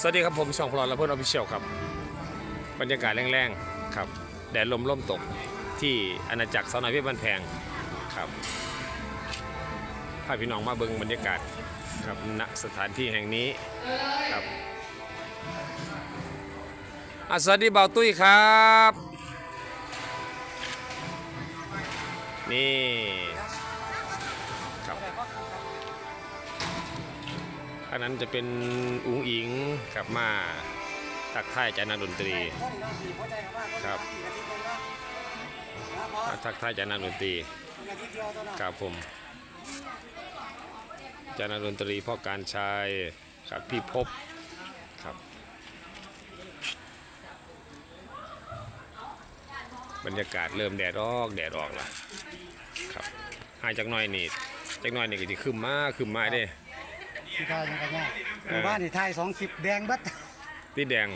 สวัสดีครับผมช่องพลอยและเพื่อนออฟฟิเชียลครับ บรรยากาศแรงๆครับแดดลมร่มตกที่อาณาจักรสาวน้อยเพชรบ้านแพงครับพาพี่น้องมาเบิ่งบรรยากาศครับณสถานที่แห่งนี้ครับอสวัสดีบ่าวตุ้ยครับ นี่ันนั้นจะเป็นอุ๋งอิงกลับมาทักทายจารย์นักดนตรีครับทักทายจารย์นักดนตรีครับผมจารย์นักดนตรีพ่อการชายครับพี่พบครับบรรยากาศเริ่มแดดออกแดดออกแล้วครับหายจากน้อยนี่จากน้อยนี่ก็จะขึ้นมาขึ้นมาเด้ ที่ไทยนี่ก็ยากหมู่บ้านที่ไทยสองคลิปแดงเบัดตีแดง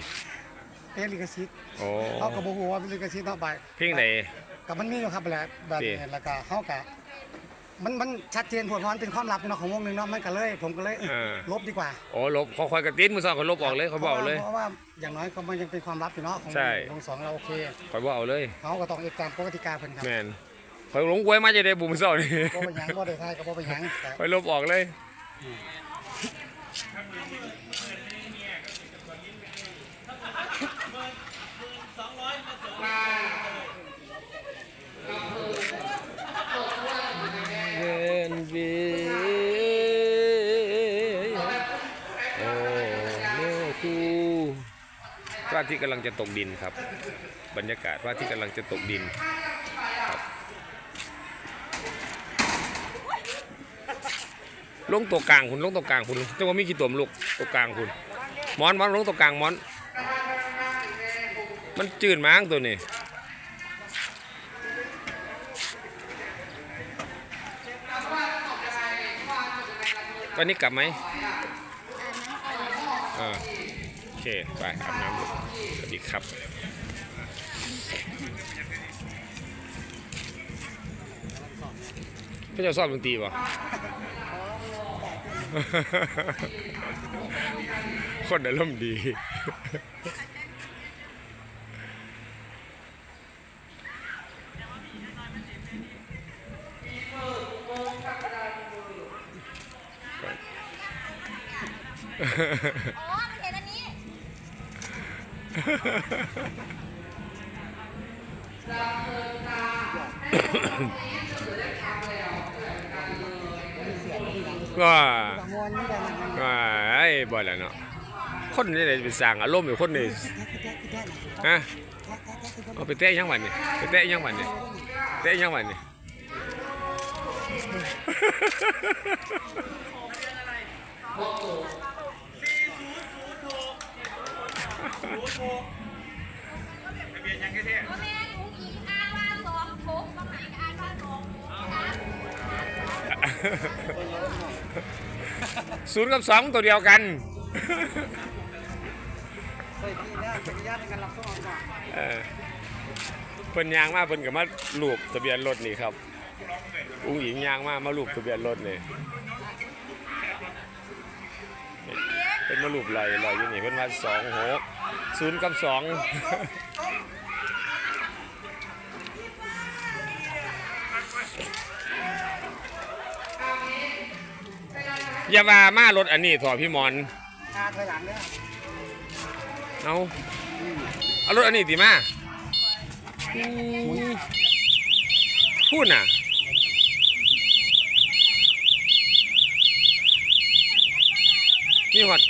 เป็นลิขสิทธิ์โอ้เขาก็บ่ฮู้ว่าเป็นลิขสิทธิ์เนาะไปเพลงใดก็มันมีอยู่ครับแหละแบบสินี้แล้วก็เฮาก็มันมันชัดเจนพวกมันเป็นความลับเนาะของวงหนึงเนาะมันก็เลย ผมก็เลยเอ้ยเออ ลบดีกว่าโอ้ลบเขาคอยกระติ้นมือสองเขาลบออกเลยเขาบอกเลย เพราะว่าอย่างน้อยก็มันยังเป็นความลับอยู่เนาะของใช่ วงสองเราโอเคคอยบอกเอาเลยเขาก็ต้องเอกตามกติกาเพิ่นครับแมนคอยหลงกล้วยมาจะได้บุมอเสานี่บ่เป็นหยังบ่ได้ทายก็บ่เป็นหยังแต่ คอยลบออกเลย เวนวีโอ้เนื้อคู พระอาทิตย์กำลังจะตกดินครับ บรรยากาศพระอาทิตย์กำลังจะตกดินครับลงตัวกลางคุณลงตัวกลางคุณจังว่ามีกี่ตัวมลูกตัวกลางคุณมอนมอนลงตัวกลางมอน มันจืดมั้งตัวนี้วันนี้กลับไหมอ่า เค ไปอาบน้ำสวัสดีครับพี่จะสอบดนตรีป่ะคนอารมณ์ดีอ๋อ ก็ก็มวนนี่ได้มันว่าไอ้บ่แล้วเนาะคนนี่ได้ไปสร้างอารมณ์อยู่คนนี่ฮะเอาไปเตะยังวันนี่ไปเตะยังวันนี่เตะยังวันนี่แม่ถุงอี กอาว่าสองถุงบางอีกอาว่าสองถุงศูนย์กับสองตัวเดียวกัน เคยมีแล้วเป็นญาติกันรับส่งเอาก่อนเออเพิ่นยางมาเพิ่นก็มาลูบทะเบียนรถนี่ครับ อุ้งหญิงยางมามาลูบทะเบียนรถนี่เป็นมาลูบไหลไหลอยู่นี่เพิ่นว่าสองหก ศูนย์กับสองอย่ามามารถอันนี้ถอพี่มอนตาถอยหลังเด้อเอาเอารถอันนี้ดีมาพูดน่ะนี่หอด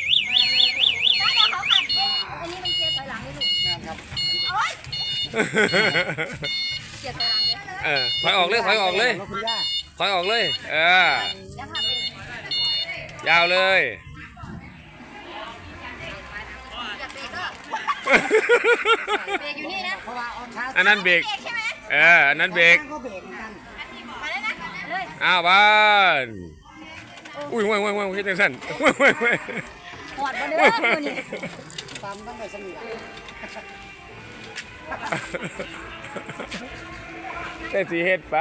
เกียร์ถอยหลังเลยเออถอยออกเลยถอยออกเลยรถคุณย่าถอยออกเลย เออ แล้วขับเองยาวเลย อย่าเบรกก็เบรกอยู่นี่นะเพราะว่าเอาช้าอันนั้นเบรก เบรกใช่ไหมเออ อันนั้นเบรก ก็เบรกเหมือนกันมาแล้วนะเลยอ้าวบ้าน อุ้ยว้ยว้ยว้ยคิดจังสั่นว้ยว้ยว้ยหอดมาเด้อมือนี่ตามตั้งแต่สนิท แต่สีเห็ดไป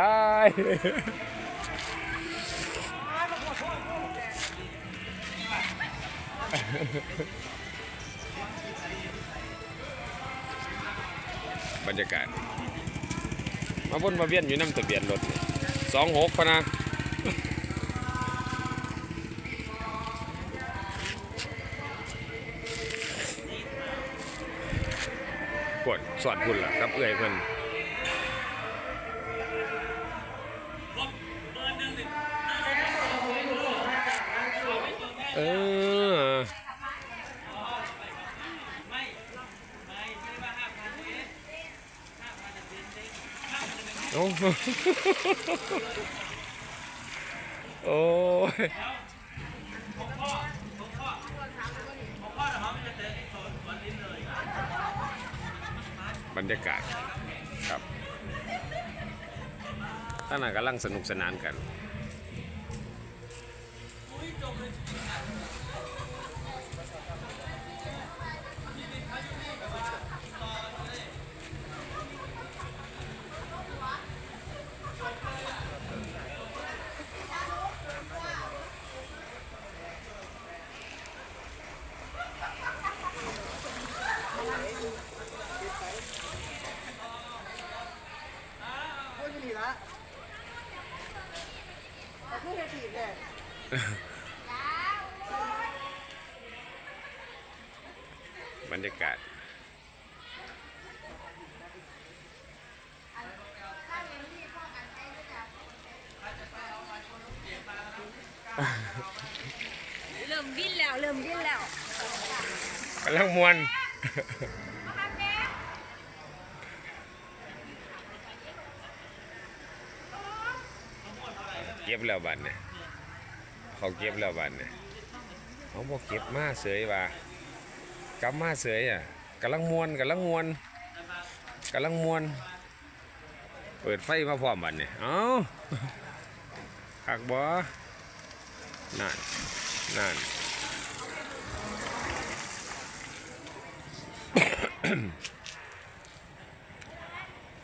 บรรยากาศ มาวนมาเวียนอยู่น้ำทะเบียนรถสองหกพนะ สอดพุ่นล่ะครับเอื้อยเพิ่นเออโอ้โอ้ย บรรยากาศครับท่านน่ะกำลังสนุกสนานกัน แต่พูดให้ผิดเนี่ยบรรยากาศเริ่มวิ่นแล้ว เริ่มวิ่นแล้วกำลังมวน ก็บแล้วบัดเนี่ยเขาเก็บแล้วบัดเนี่ยเขาบอกเก็บมาเสยว่ากลับมาเสยอะกำลังมวนกำลังมวนกำลังมวน เปิดไฟมาพร้อมบัดเนี่ยเอ้าคักบ่นั่นนั่น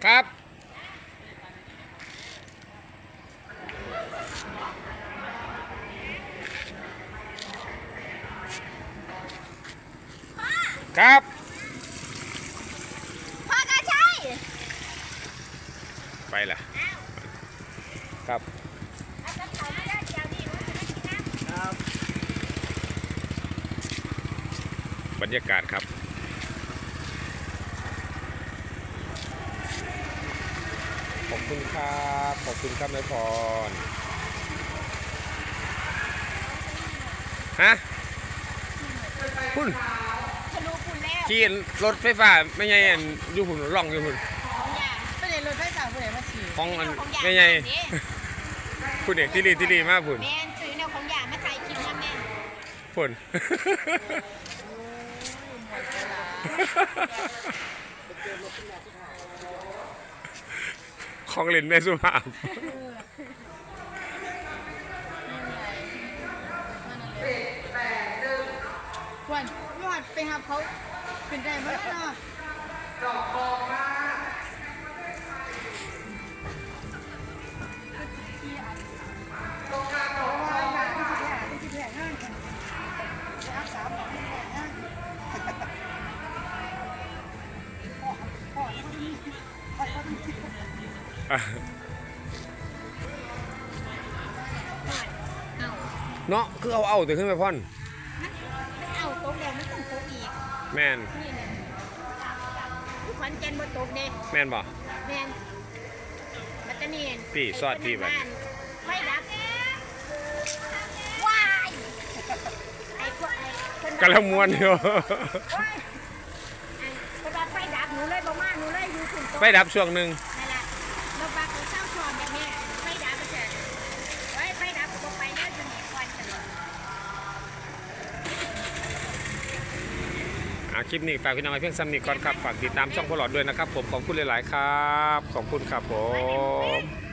ครับ พ่อกระชัย ไปละครับ เอากระเป๋ามาได้เดี๋ยวนี้ว่าจะได้ กินน้บรรยากาศครับขอบคุณครับขอบคุณครับนายพรฮะคุณำทะลุคุณแล้วขี่รถไฟฟ้าไม่ใช่อันอยู่หุ่นร่องอยู่หุ่นของยาไม่ได้รถไฟฟ้าผู้ใดมาขี่ของอันของยาไม่ใช่นี่ คุณเอกที่รีที่รีมากพุ่นแม่นซื้อแนวของยามาถ่ายคลิปนะแม่พุ่น ของเล่นแม่สุภาพวันยอดไปหาเขาเป็นได้ไหมเนาะ เอาเนาะคือเอาเอาแต่ขึ้นไปพ่อนมันเอาโต๊ะแล้วมันต้องโต๊ะอีก แมนนี่เลยผู้ขอนแก่นบ่ตกเด้แมนบ่ แม่นมันจะนี่พี่ซอดพี่บัด ไฟดับว้ายไอ้พวกไอ้คนกำลังมวนอยู่ว้ายไอ้คนว่าไฟดับหนูเลยบ่มาหนูเลยอยู่ถึงไปดับช่วงหนึ่ง นั่นล่ะเราปากของเช้าชอนแบบนี้ไฟดับไปเถอะไว้ไฟดับก็ไปเด้อจะหนีควันกันเลย อ่าคลิปนี้ฝากพี่น้องไว้เพียงซ้ำนี้ก่อนครับ ฝากติดตามช่องพลอดด้วยนะครับ ผมขอบคุณหลาย ๆ ครับ ขอบคุณครับผม